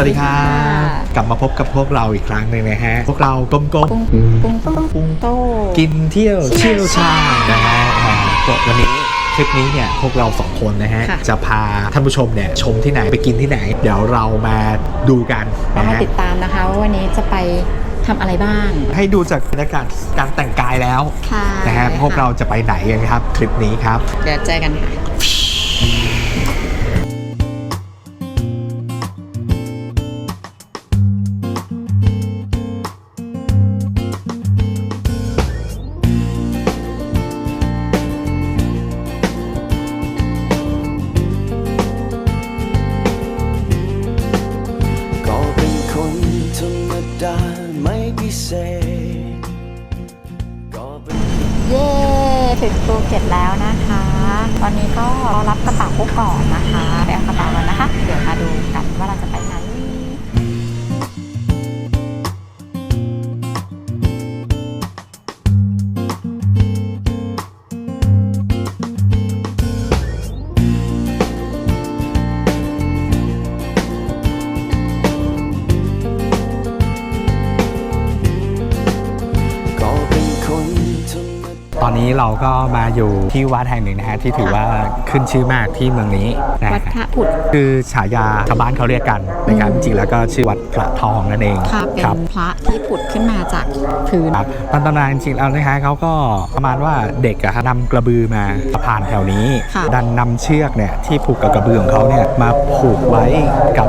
วัสดีครับกลับมาพบกับพวกเราอีกครั้งหนึ่งนะฮะ พวกเรากลมปุ้งปุ้งปุ้งปุ้งโตๆกินเที่ยวเชี่ยวชาญนะฮะอ่าก็วันนี้คลิปนี้เนี่ยพวกเราสองคนนะฮะค่ะจะพาท่านผู้ชมเนี่ยชมที่ไหนไปกินที่ไหน เดี๋ยวเรามาดูกันเรานะมาฮะติดตามนะคะว่าวันนี้จะไปทำอะไรบ้าง ให้ดูจากบรรยากาศการแต่งกายแล้วค่ะนะฮะพวกเราจะไปไหนกันครับ คลิปนี้ครับ เดี๋ยวเจอกันค่ะ เก็ตแล้วนะคะ ตอนนี้ก็รับกระเป๋าพวกก่อนนะคะไปเอากระเป๋ากันนะคะ เดี๋ยวมาดูกันว่าเราจะไป นนี้เราก็มาอยู่ที่วัดแห่งหนึ่งนะฮะที่ถือว่าขึ้นชื่อมากที่เมืองนี้นะวัดฮะพระผุดคือฉายาชาวบ้านเขาเรียกกันนะครับจริงๆแล้วก็ชื่อวัดพระทองนั่นเองค่ะเป็นครับพระที่ผุดขึ้นมาจากพื้นครับตอนตำนานจริงๆแล้วนะฮะเขาก็ประมาณว่าเด็กอะนำกระบือมาผ่านแถวนี้ค่ะดันนำเชือกเนี่ยที่ผูกกับกระบือของเขาเนี่ยมาผูกไว้กับ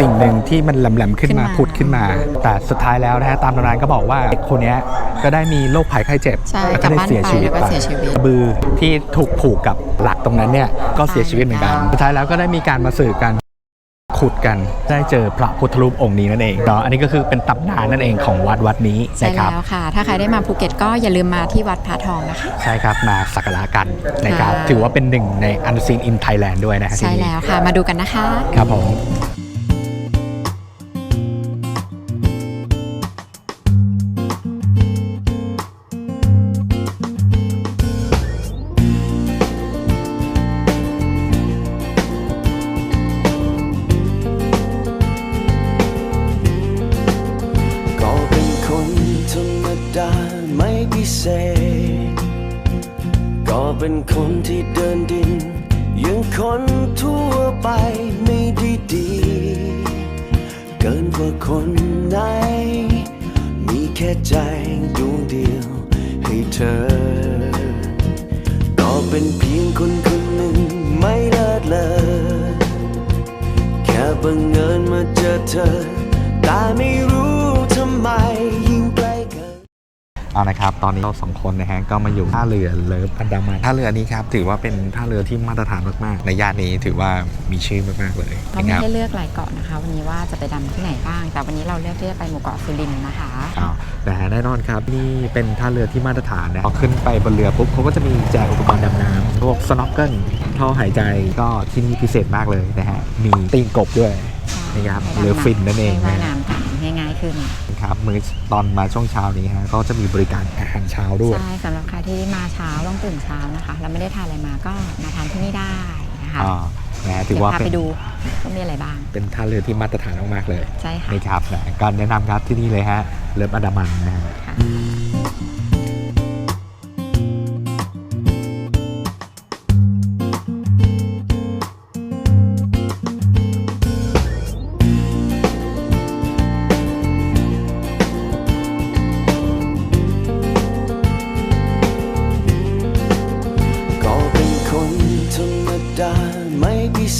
สิ่งหนึ่งที่มันแหลมๆขึ้นมา ผุดขึ้นมา แต่สุดท้ายแล้วนะฮะตามตำนานก็บอกว่าเด็กคนเนี้ยก็ได้มีโรคภัยไข้เจ็บใช่แล้วกลัก็บได้บ้านเสียไปชีวิตแล้วก็ไปเสียชีวิตกระบือที่ถูกผูกกับหลักตรงนั้นเนี่ยก็เสียชีวิตเหมือนกันใช่สุดท้ายแล้วก็ได้มีการมาสืบกันขุดกันได้เจอพระพุทธรูปองค์นี้นั่นเองเนาะอันนี้ก็คือเป็นตำนานนั่นเองของวัดวัดนี้ใช่นะครับ แล้วค่ะ ถ้าใครได้มาภูเก็ตก็อย่าลืมมาที่วัดพระทองนะคะ ใช่ครับ มาสักการะกันนะครับ ค่ะ ถือว่าเป็นหนึ่งในอันซีนอินไทยแลนด์ด้วยนะฮะใช่ที่นี่แล้วค่ะ มาดูกันนะคะ ครับผม คนทั่วไปไม่ได้ดี เกินกว่าคนไหน มีแค่ใจดวงเดียวให้เธอ ก็เป็นเพียงคนคนหนึ่งไม่เลิศเลอแค่บังเอิญมาเจอเธอ แต่ไม่รู้ทำไม เอานะครับตอนนี้เราสองคนนะฮะก็มาอยู่ท่าเรือเลิฟอันดามันท่าเรือนี้ครับถือว่าเป็นท่าเรือที่มาตรฐานมากๆ ในย่านนี้ถือว่ามีชื่อมากๆเลยเรานะไม่ครับได้เลือกหลายเกาะนะคะ วันนี้ว่าจะไปดำที่ไหนบ้าง แต่วันนี้เราเลือกที่จะไปหมู่เกาะสุรินทร์นะคะอ้าวนะฮะแน่นอนครับนี่เป็นท่าเรือที่มาตรฐานนะพอขึ้นไปบนเรือปุ๊บเขาก็จะมีแจกอุปกรณ์ดำน้ำพวกสโนว์เกิลท่อหายใจก็ที่นี่พิเศษมากเลยนะฮะมีตีนกบด้วยนะครับเรือฟินนั่นเองให้ว่ายน้ำกันง่ายๆขึ้น ครับมื้อตอนมาช่วงเช้านี้ฮะก็จะมีบริการอาหารเช้าด้วย ใช่สำหรับใครที่มาเช้าต้องตื่นเช้านะคะแล้วไม่ได้ทานอะไรมาก็มาทานที่นี่ได้นะคะอ่านะฮะถืเดี๋อยวว่าพาเป็ไปนดูว่ามีอะไรบ้าง เป็นท่าเรือที่มาตรฐานมากๆเลยใช่ค่ะนี่ครับนะก็แนะนำครับที่นี่เลยฮะเลิฟอันดามันนะฮะ ค่ะ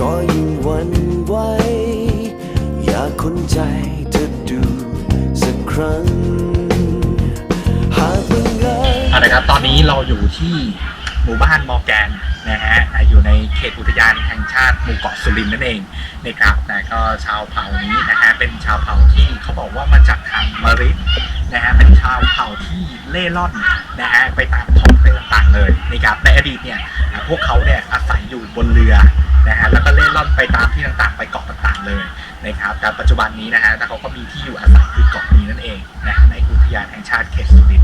ก็ยิ่งวันไหวอยากคนใจเธอดูสักครั้ง หากบังเอิญเอาละครับตอนนี้เราอยู่ที่หมู่บ้านมอร์แกนนะฮะอยู่ในเขตอุทยานแห่งชาติหมู่เกาะสุรินทร์นั่นเองนะครับนะก็ชาวเผ่านี้นะฮะเป็นชาวเผ่าที่เขาบอกว่ามาจากทางมาริดนะฮะเป็นชาวเผ่าที่เล่ร่อนนะฮะไปตามท้องทะเลต่างๆเลยนะครับในอดีตเนี่ยพวกเขาเนี่ยอาศัยอยู่บนเรือ นะฮะแล้วก็เล่นล่อนไปตามที่ต่างๆ ไปเกาะต่างๆเลยนะครับแต่ปัจจุบันนี้นะฮะแต่เขาก็มีที่อยู่อาศัยคือเกาะนี้นั่นเองนะในอุทยานแห่งชาติเขตสุรินทร์น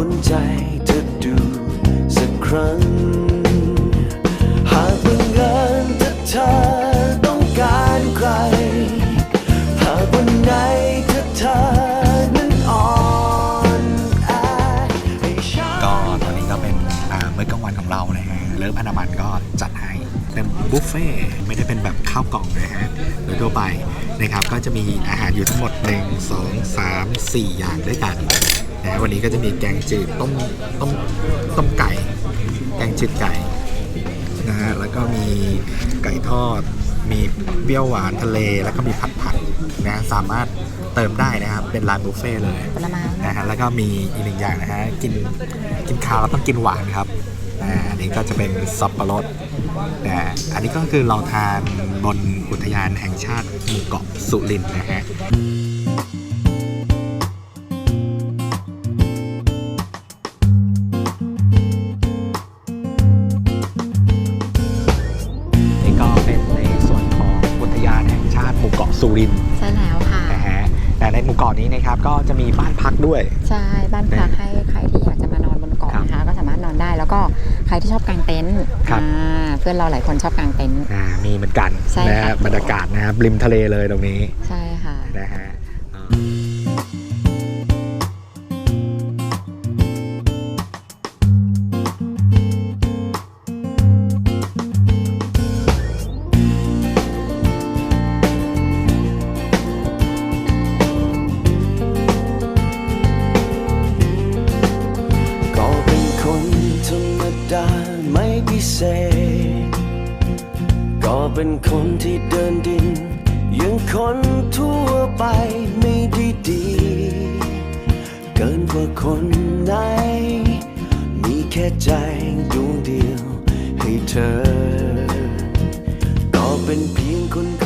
คนใจเธอดูสักครั้ง หากบังเอิญถ้าเธอต้องการใคร หากวันไหนถ้าเธอนั้นอ่อนแอให้ฉัน ก็ตอนนี้ก็เป็นอ่ามื้อกลางวันของเรานะฮะเลิฟอนามันก็จัดให้เป็นบุฟเฟ่ต์ไม่ได้เป็นแบบข้าวกล่องนะฮะโดยทั่วไปนะครับก็จะมีอาหารอยู่ทั้งหมด 1 2 3 4 อย่างด้วยกัน นะฮะวันนี้ก็จะมีแกงจืดต้มต้มต้มไก่ แกงจืดไก่นะฮะแล้วก็มีไก่ทอด มีเปรี้ยวหวานทะเลแล้วก็มีผัดผัดนะสามารถเติมได้นะครับเป็นร้านบุฟเฟ่ต์เลยผลไม้นะฮะแล้วก็มีอีกหนึ่งอย่างนะฮะกินกินข้าวแล้วต้องกินหวานครับอ่าอันนี้ก็จะเป็นสับปะรดนะอันนี้ก็คือเราทานบนอุทยานแห่งชาติหมู่เกาะสุรินทร์นะฮะ สุรินทร์ใช่แล้วค่ะนะฮะแต่ในหมู่เกาะนี้นะครับก็จะมีบ้านพักด้วย ใช่บ้านพักให้ใครที่อยากจะมานอนบนเกาะครับนะคะก็สามารถนอนได้แล้วก็ใครที่ชอบกางเต็นท์ครับอ่าเพื่อนเราหลายคนชอบกางเต็นท์อ่ามีเหมือนกันใช่นะครัฮะบบรรยากาศนะครับริมทะเลเลยตรงนี้ ใช่ค่ะนะฮะ เป็นคนที่เดินดิน ยังคนทั่วไปไม่ได้ดี เกินกว่าคนไหน มีแค่ใจดวงเดียวให้เธอ ก็เป็นเพียงคนคน